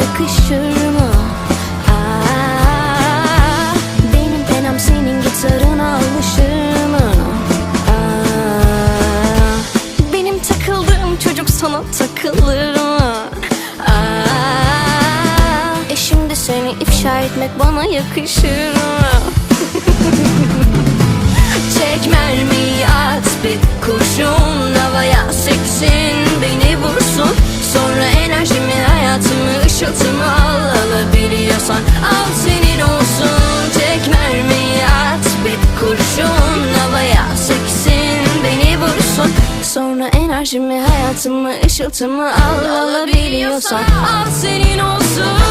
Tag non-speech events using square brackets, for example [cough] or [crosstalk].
yakışır mı? Aa, benim penam senin gitarına alışır mı? Aa, benim takıldığım çocuk sana takılır mı? Aa, e şimdi seni ifşa etmek bana yakışır mı? [laughs] Çek mermiyi at bir kurşun havaya seksin ışıltımı al alabiliyorsan al senin olsun. Çek mermiyi at bir kurşun havaya seksin beni vursun. Sonra enerjimi hayatımı ışıltımı al alabiliyorsan al senin olsun